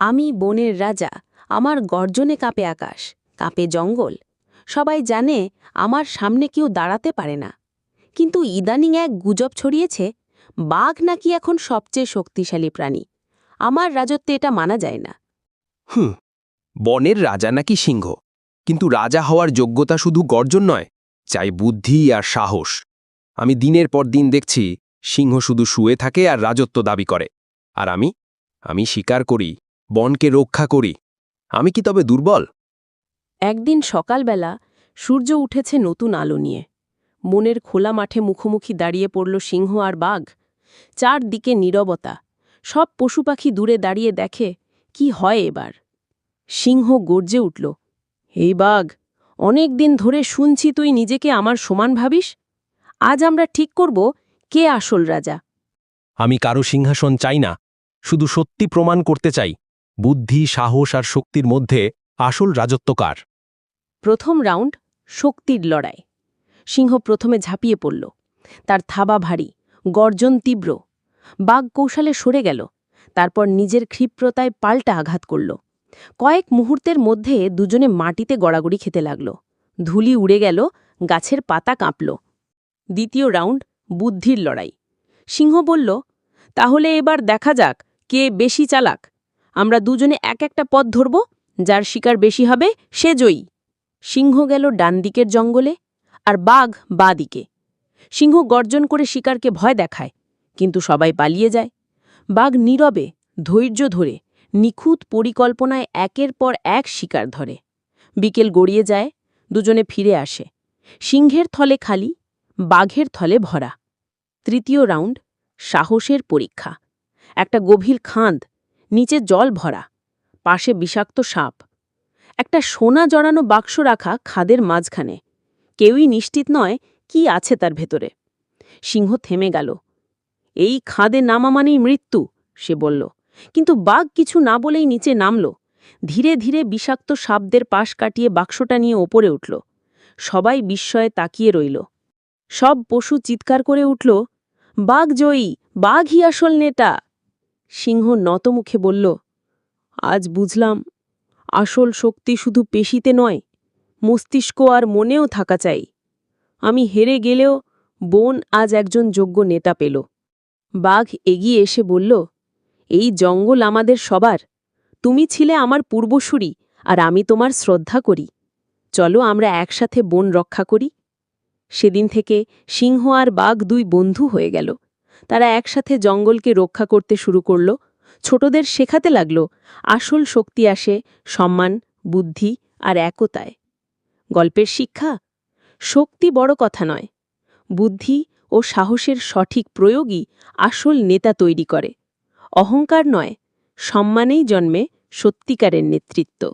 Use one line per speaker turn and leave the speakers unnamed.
আমি বনের রাজা, আমার গর্জনে কাঁপে আকাশ, কাঁপে জঙ্গল। সবাই জানে আমার সামনে কেউ দাঁড়াতে পারে না। কিন্তু ইদানিং এক গুজব ছড়িয়েছে, বাঘ নাকি এখন সবচেয়ে শক্তিশালী প্রাণী। আমার রাজত্বে এটা মানা যায় না।
হুম বনের রাজা নাকি সিংহ। কিন্তু রাজা হওয়ার যোগ্যতা শুধু গর্জন নয়, চাই বুদ্ধি আর সাহস। আমি দিনের পর দিন দেখছি, সিংহ শুধু শুয়ে থাকে আর রাজত্ব দাবি করে। আর আমি আমি স্বীকার করি। বনকে রক্ষা করি। আমি কি তবে দুর্বল?
একদিন সকালবেলা সূর্য উঠেছে নতুন আলো নিয়ে। মনের খোলা মাঠে মুখোমুখি দাঁড়িয়ে পড়ল সিংহ আর বাঘ। চারদিকে নীরবতা। সব পশু পাখি দূরে দাঁড়িয়ে দেখে কি হয় এবার? সিংহ গর্জে উঠল এই বাঘ অনেক দিন ধরে শুনছি তুই নিজেকে আমার সমান ভাবিস? আজ আমরা ঠিক করব কে আসল রাজা?
আমি কারও সিংহাসন চাই না শুধু সত্যি প্রমাণ করতে চাই। বুদ্ধি, সাহস আর শক্তির মধ্যে আসল রাজত্বকার।
প্রথম রাউন্ড শক্তির লড়াই। সিংহ প্রথমে ঝাঁপিয়ে পড়ল। তার থাবা ভারী, গর্জন তীব্র। বাঘ কৌশলে সরে গেল। তারপর নিজের ক্ষিপ্রতায় পাল্টা আঘাত করল। কয়েক মুহূর্তের মধ্যে দুজনে মাটিতে গড়াগড়ি খেতে লাগল। ধুলি উড়ে গেল, গাছের পাতা কাঁপল। দ্বিতীয় রাউন্ড বুদ্ধির লড়াই। সিংহ বলল, তাহলে এবার দেখা যাক কে বেশি চালাক। আমরা দুজনে এক একটা পথ ধরব, যার শিকার বেশি হবে সে জয়ী। সিংহ গেল ডান দিকের জঙ্গলে আর বাঘ বা দিকে। সিংহ গর্জন করে শিকারকে ভয় দেখায়, কিন্তু সবাই পালিয়ে যায়। বাঘ নীরবে, ধৈর্য ধরে, নিখুঁত পরিকল্পনায় একের পর এক শিকার ধরে। বিকেল গড়িয়ে যায়, দুজনে ফিরে আসে। সিংহের থলে খালি, বাঘের থলে ভরা। তৃতীয় রাউন্ড, সাহসের পরীক্ষা। একটা গভীর খাঁদ নিচে জল ভরা, পাশে বিষাক্ত সাপ। একটা সোনা জড়ানো বাক্স রাখা খাদের মাঝখানে। কেউই নিশ্চিত নয় কি আছে তার ভেতরে। সিংহ থেমে গেল। এই খাদে নামা মানেই মৃত্যু, সে বলল। কিন্তু বাঘ কিছু না বলেই নিচে নামল। ধীরে ধীরে বিষাক্ত সাপদের পাশ কাটিয়ে বাক্সটা নিয়ে ওপরে উঠল। সবাই বিস্ময়ে তাকিয়ে রইল। সব পশু চিৎকার করে উঠল, বাঘ জয়ী! বাঘই আসল নেতা! সিংহ নতমুখে বলল, আজ বুঝলাম, আসল শক্তি শুধু পেশিতে নয়, মস্তিষ্ক আর মনেও থাকা চাই। আমি হেরে গেলেও বোন আজ একজন যোগ্য নেতা পেল। বাঘ এগিয়ে এসে বলল, এই জঙ্গল আমাদের সবার। তুমি ছিলে আমার পূর্বসূরি আর আমি তোমার শ্রদ্ধা করি। চলো আমরা একসাথে বন রক্ষা করি। সেদিন থেকে সিংহ আর বাঘ দুই বন্ধু হয়ে গেল। তারা একসাথে জঙ্গলকে রক্ষা করতে শুরু করল। ছোটদের শেখাতে লাগল, আসল শক্তি আসে সম্মান, বুদ্ধি আর একতায়। গল্পের শিক্ষা? শক্তি বড় কথা নয়। বুদ্ধি ও সাহসের সঠিক প্রয়োগই আসল নেতা তৈরি করে। অহংকার নয়, সম্মানেই জন্মে সত্যিকারের নেতৃত্ব।